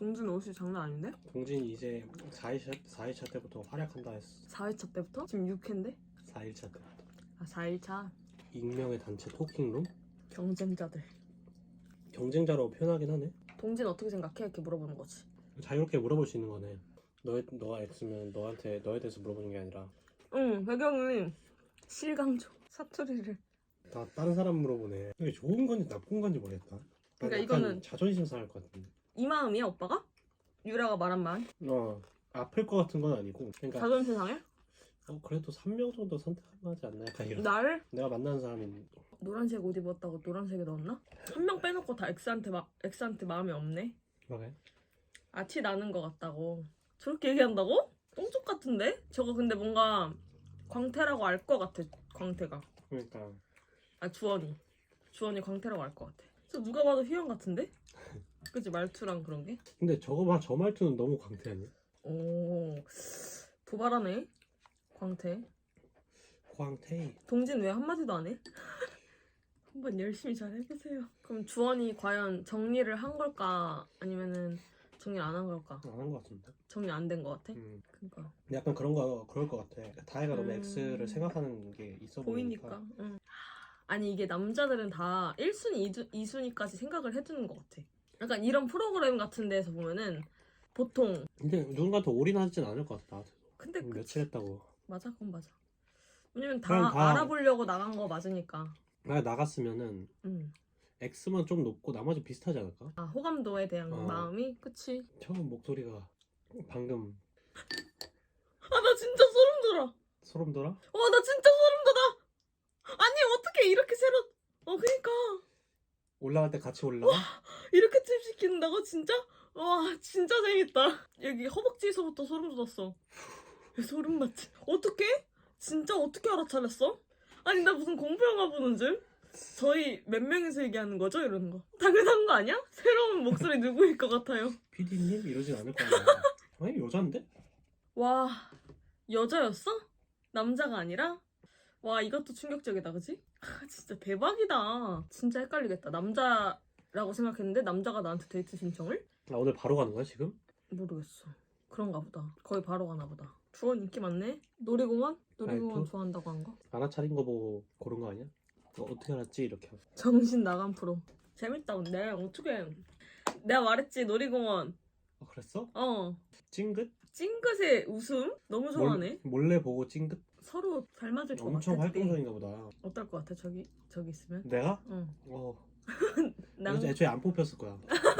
동진 옷이 장난 아닌데? 동진이 이제 4일차, 4일차 때부터 활약한다 했어. 4회차 때부터? 지금 6회인데? 4일차 때부터 아 4일차. 익명의 단체 토킹룸? 경쟁자들. 경쟁자라고 표현하긴 하네. 동진 어떻게 생각해? 이렇게 물어보는 거지. 자유롭게 물어볼 수 있는 거네. 너, 너가 X면 너한테 너에 대해서 물어보는 게 아니라. 응 배경이 실강조 사투리를. 다 다른 사람 물어보네. 이게 좋은 건지 나쁜 건지 모르겠다. 그러니까 약간 이거는- 자존심 상할 것 같은데 이 마음이야 오빠가? 유라가 말한 말 어 아플 것 같은 건 아니고 그러니까 자존심 상해? 어, 그래도 3명 정도 선택하지 않나 약간 이런 나를 내가 만나는 사람이 노란색 옷 입었다고 노란색에 넣었나? 한 명 빼놓고 다 X한테 마, X한테 마음이 없네 그래? 아티 나는 것 같다고 저렇게 얘기한다고? 똥쪽 같은데? 저거 근데 뭔가 광태라고 알 것 같아 광태가 그러니까 아 주원이 주원이 광태라고 알 것 같아 저 누가 봐도 희연 같은데? 그치 말투랑 그런 게? 근데 저거 봐 저 말투는 너무 광태 아니야? 오 도발하네 광태 광태 동진 왜 한마디도 안 해? 한번 열심히 잘 해보세요 그럼 주원이 과연 정리를 한 걸까 아니면은 정리 안 한 걸까? 안 한 것 같은데 정리 안 된 것 같아? 음. 그니까 근데 약간 그런 거 그럴 것 같아 다혜가 너무 음. X를 생각하는 게 있어 보이니까 보이니까 응. 아니 이게 남자들은 다 1순위, 2, 순위까지 생각을 해두는 것 같아 약간 이런 프로그램 같은 데서 보면은 보통 근데 누군가한테 올인하진 않을 것 같아 나한테 근데 그, 며칠 했다고 맞아 그건 맞아 왜냐면 다, 그냥 다- 알아보려고 나간 거 맞으니까 만약 나갔으면은 응. X만 좀 높고 나머지 비슷하지 않을까? 아 호감도에 대한 어. 마음이 그치 처음 목소리가 방금 아 나 진짜 소름 돋아 소름 돋아? 와 나 진짜 소름 돋아 아니 어떻게 이렇게 새로 어 그니까 올라갈 때 같이 올라가? 이렇게 팁 시킨다고 진짜? 와 진짜 재밌다 여기 허벅지에서부터 소름 돋았어 소름 맞지? 어떻게? 진짜 어떻게 알아차렸어? 아니 나 무슨 공포 영화 보는 줄? 저희 몇 명이서 얘기하는 거죠? 이러는 거 당연한 거 아니야? 새로운 목소리 누구일 것 같아요 PD님 이러진 않을 거 아니야 아니 여잔데? 와 여자였어? 남자가 아니라? 와 이것도 충격적이다 그지? 아, 진짜 대박이다 진짜 헷갈리겠다 남자 라고 생각했는데 남자가 나한테 데이트 신청을? 나 오늘 바로 가는 거야 지금? 모르겠어 그런가 보다 거의 바로 가나 보다 주원 인기 많네? 놀이공원? 놀이공원 라이프? 좋아한다고 한 거? 알아차린 거 보고 고른 거 아니야? 너 어떻게 알았지? 이렇게 하고. 정신 나간 프로 재밌다 근데 어떻게 내가 말했지 놀이공원 아 그랬어? 어 찡긋? 찡긋의 웃음? 너무 좋아하네 몰, 몰래 보고 찡긋? 서로 잘 맞을 것 엄청 같아 둘이. 활동적인가 보다 어떨 것 같아 저기 저기 있으면? 내가? 응 어 난 애초에, 애초에 안 뽑혔을 거야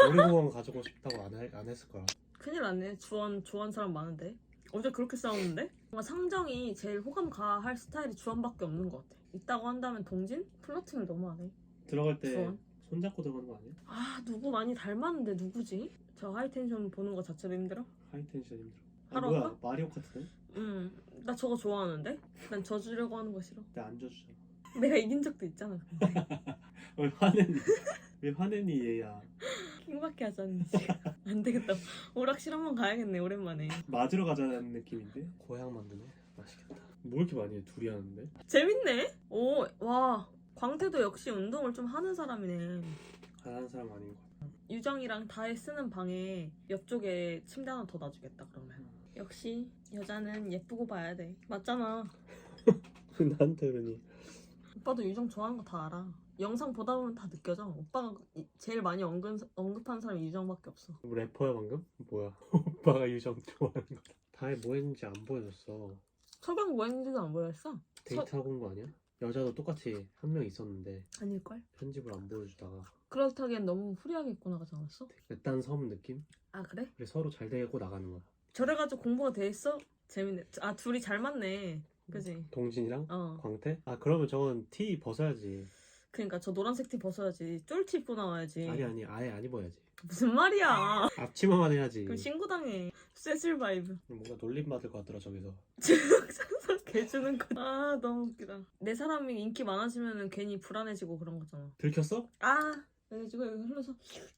놀이공원 가지고 싶다고 안, 할- 안 했을 거야 큰일 났네 주원 좋아하는 사람 많은데 어제 그렇게 싸웠는데? 뭔가 상정이 제일 호감 가할 스타일이 주원밖에 없는 것 같아 있다고 한다면 동진? 플러팅을 너무 하네 들어갈 때 주원 손잡고 들어가는 거 아니야? 아 누구 많이 닮았는데 누구지? 저 하이텐션 보는 거 자체도 힘들어? 하이텐션 힘들어 아, 하러 뭐야? 마리오 카트네? 응 나 저거 좋아하는데? 난 져주려고 하는 거 싫어 내가 안 줘주잖아 내가 이긴 적도 있잖아 근데. 왜 화내니? 왜 화내니 얘야? 킹밖에 하지 않는 지금 안 되겠다. 오락실 한번 가야겠네 오랜만에. 맞으러 가자는 느낌인데? 고향 만드네? 맛있겠다. 뭐 이렇게 많이 해 둘이 하는데? 재밌네? 오 와. 광태도 역시 운동을 좀 하는 사람이네. 안 하는 사람 아닌 것 같아. 유정이랑 다혜 쓰는 방에 옆쪽에 침대 하나 더 놔주겠다 그러면. 역시 여자는 예쁘고 봐야 돼. 맞잖아. 나한테 그러니 오빠도 유정 좋아하는 거 다 알아 영상 보다 보면 다 느껴져 오빠가 이- 제일 많이 언급, 언급하는 사람이 유정밖에 없어 뭐 래퍼야 방금? 뭐야 오빠가 유정 좋아하는 거 다혜 뭐 했는지 안 보여줬어 석영 뭐 했는지도 안 보였어 데이트하고 온 거 아니야? 여자도 똑같이 한 명 있었는데 아닐걸? 편집을 안 보여주다가 그렇다기엔 너무 후리하게 입고 나가지 않았어? 외딴 섬 느낌? 아 그래? 그래 서로 잘 되고 나가는 거야 저래가지고 공부가 돼 있어? 재밌네 아 둘이 잘 맞네 그지? 동진이랑? 어. 광태? 아 그러면 저건 티 벗어야지. 그니까 저 노란색 티 벗어야지. 쫄티 입고 나와야지. 아니 아니 아예 안 입어야지. 무슨 말이야? 앞치마만 해야지. 그럼 신고당해. 세질 바이브. 뭔가 놀림 받을 것 같더라 저기서. 주석주석 개주는 거 아 너무 웃기다. 내 사람이 인기 많아지면 괜히 불안해지고 그런 거잖아. 들켰어? 아 그래가지고 여기 흘러서 먹었어.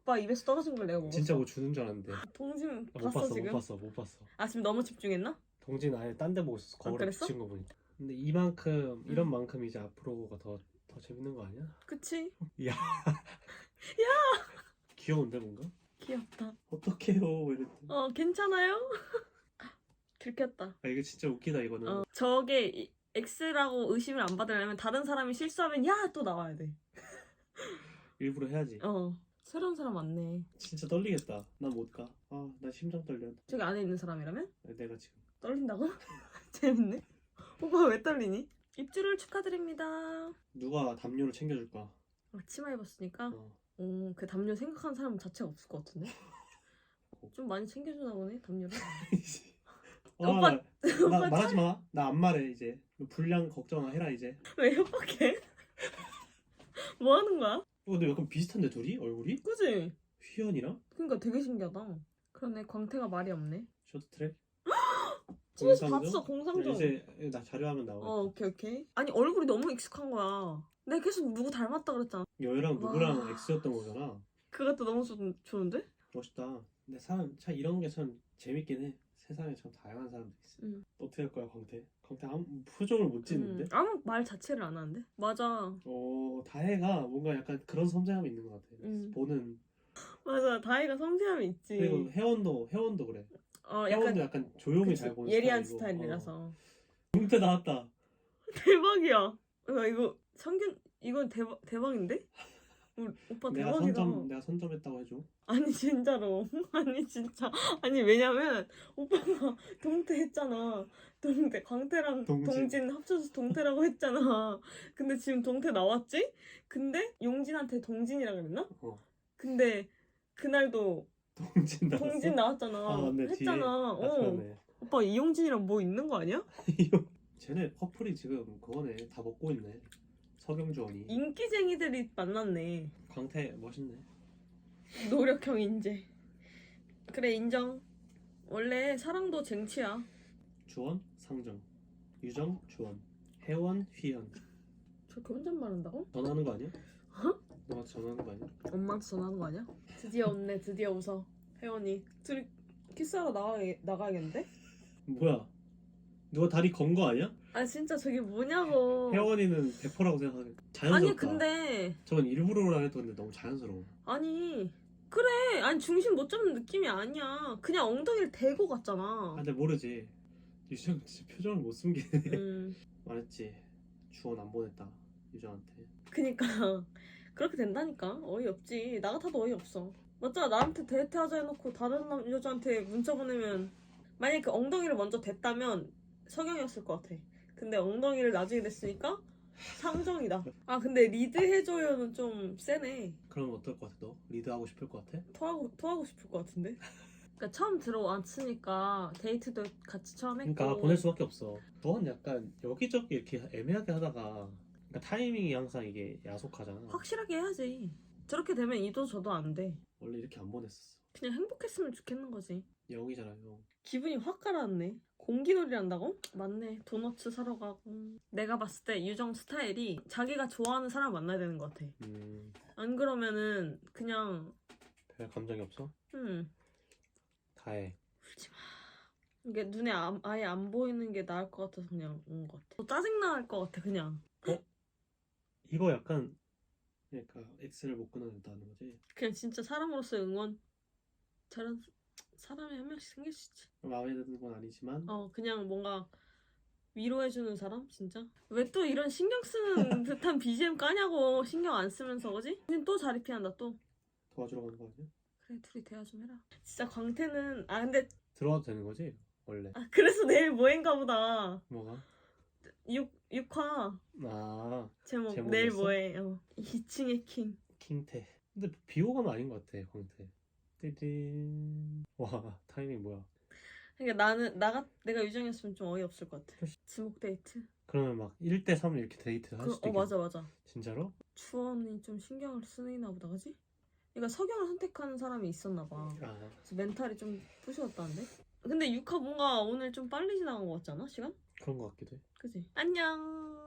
오빠 입에서 떨어진 걸 내가 먹었어. 진짜 뭐 주는 줄 알았는데. 아, 동진 못 봤어, 봤어 지금? 못 봤어 못 봤어. 아 지금 너무 집중했나? 동진 아예 딴 데 보고 있었어 아, 거울에 그랬어? 비친 거 보니까 근데 이만큼 이런 응. 만큼 이제 앞으로가 더 더 재밌는 거 아니야? 그치? 귀여운데 뭔가? 귀엽다. 어떡해요 이랬더니 어 괜찮아요? 들켰다. 아 이게 진짜 웃기다 이거는 어 저게 이- X라고 의심을 안 받으려면 다른 사람이 실수하면 야 또 나와야 돼. 일부러 해야지 어 새로운 사람 왔네. 진짜 떨리겠다 나 못가 아나 심장 떨려 저기 안에 있는 사람이라면 내가 지금 떨린다고? 재밌네. 오빠 왜 떨리니? 입주를 축하드립니다. 누가 담요를 챙겨줄까 어, 치마 입었으니까 어. 어, 그 담요 생각하는 사람 자체가 없을 것 같은데. 좀 많이 챙겨주나 보네 담요를. 아, 오빠- 나, 나 말하지 마. 나 안 말해 이제. 분량 걱정 해라 이제. 왜 협박해? 뭐 하는 거야? 어, 근데 약간 비슷한데 둘이 얼굴이? 그지? 휘연이랑 그러니까 되게 신기하다. 그러네 광태가 말이 없네. 쇼트트랙. 집에서 공상조? 봤어 공상조. 이제 나 자료하면 나와. 어 오케이 오케이. 아니 얼굴이 너무 익숙한 거야. 내가 계속 누구 닮았다 그랬잖아. 여유랑 누구랑 와. X였던 거잖아. 그것도 너무 좋, 좋은데? 멋있다. 근데 사람 참 이런 게 참 재밌긴 해. 세상에 참 다양한 사람들이 있어. 응. 어떻게 할 거야 광태? 광태 아무 표정을 못 짓는데. 음, 아무 말 자체를 안 하는데? 맞아. 어 다혜가 뭔가 약간 그런 섬세함이 있는 것 같아. 음. 보는 맞아. 다이가 섬세함이 있지. 그리고 회원도 회원도 그래. 어 약간 약간 조용히 그치, 잘 보는 예리한. 스타일이라서. 어. 광태 나왔다. 대박이야. 야, 이거 성균 이건 대박 대박인데? 우리 오빠 내가 대박이다. 선점 내가 선점했다고 해줘. 아니 진짜로. 아니 진짜. 아니 왜냐면 오빠가 동태 했잖아. 동태 광태랑 동진. 동진, 합쳐서 동태라고 했잖아. 근데 지금 동태 나왔지? 근데 용진한테 동진이라 그랬나? 어. 근데 그날도 동진 나왔어. 동진 나왔잖아. 아, 맞네, 뒤에. 했잖아. 아, 어. 그러네. 오빠 이용진이랑 뭐 있는 거 아니야? 쟤네 커플이 지금 그거네. 다 먹고 있네. 서경주원이. 인기쟁이들이 만났네. 광태 멋있네. 노력형 인재. 그래 인정. 원래 사랑도 쟁취야. 주원 상정. 유정 주원. 혜원 휘연. 저렇게 혼잣말 한다고? 전화하는 거 아니야? 어? 너한테 전화하는 거 아니야? 엄마한테 전화하는 거 아니야? 드디어 웃네. 드디어 웃어. 혜원이. 둘이 키스하러 나가 나가야겠는데? 뭐야? 누가 다리 건 거 아니야? 아 진짜 저게 뭐냐고. 혜원이는 100%라고 생각하게 자연스럽다. 아니 근데 저건 일부러라 해도 근데 너무 자연스러워. 아니 그래 아니 중심 못 잡는 느낌이 아니야. 그냥 엉덩이를 대고 아, 갔잖아. 근데 모르지. 유정 진짜 표정을 못 숨기네. 음. 말했지. 주원 안 보냈다. 유정한테. 그니까 그렇게 된다니까. 어이없지. 나 같아도 어이없어. 맞잖아. 나한테 데이트하자 해놓고 다른 남 여자한테 문자 보내면 만약에 그 엉덩이를 먼저 댔다면 석영이었을 것 같아. 근데 엉덩이를 나중에 댔으니까 상정이다. 아 근데 리드 해줘요는 좀 세네. 그러면 어떨 것 같아 너? 리드하고 싶을 것 같아? 토하고, 토하고 싶을 것 같은데? 그러니까 처음 들어왔으니까 데이트도 같이 처음 했고. 그러니까 보낼 수밖에 없어. 넌 약간 여기저기 이렇게 애매하게 하다가 그러니까 타이밍이 항상 이게 야속하잖아. 확실하게 해야지 저렇게 되면 이도 저도 안 돼 원래 이렇게 안 보냈었어. 그냥 행복했으면 좋겠는 거지 영이잖아 영. 기분이 확 가라앉네. 공기놀이 한다고? 맞네. 도너츠 사러 가고. 내가 봤을 때 유정 스타일이 자기가 좋아하는 사람 만나야 되는 것 같아. 음, 안 그러면은 그냥 별 감정이 없어? 음 다해. 울지 마. 이게 눈에 아, 아예 안 보이는 게 나을 것 같아서 그냥 온 것 같아. 더 짜증 나할 것 같아 그냥. 이거 약간 그러니까 X를 못 끊어낸다는 거지. 그냥 진짜 사람으로서의 응원. 저런 사람이 한 명씩 생길 수 있지. 마음에 드는 건 아니지만 어 그냥 뭔가 위로해주는 사람 진짜 왜 또 이런 신경 쓰는 듯한 BGM 까냐고 신경 안 쓰면서 그지? 또 자리 피한다 또 도와주러 가는 거 아니야? 그래 둘이 대화 좀 해라 진짜 광태는 아 근데 들어와도 되는 거지? 원래 아, 그래서 내일 뭐인가 보다 뭐가? 6, 6화 아 제목 제목이었어? 내일 뭐해 어. 2층의 킹 킹태. 근데 비호감 아닌 것 같아 광태. 띠딘. 와 타이밍 뭐야? 그러니까 나는 나가 내가 유정이었으면 좀 어이없을 것 같아 지목 데이트 그러면 막 1대 3 이렇게 데이트 할 그, 수도 어 있겠다. 맞아 맞아 진짜로? 추원이 좀 신경을 쓰이나 보다 그지? 그러니까 석영을 선택하는 사람이 있었나 봐 아 그래서 멘탈이 좀 부시웠다는데? 근데 6화 뭔가 오늘 좀 빨리 지나간 것 같지 않아? 시간? 그런 것 같기도 해. 그지? 안녕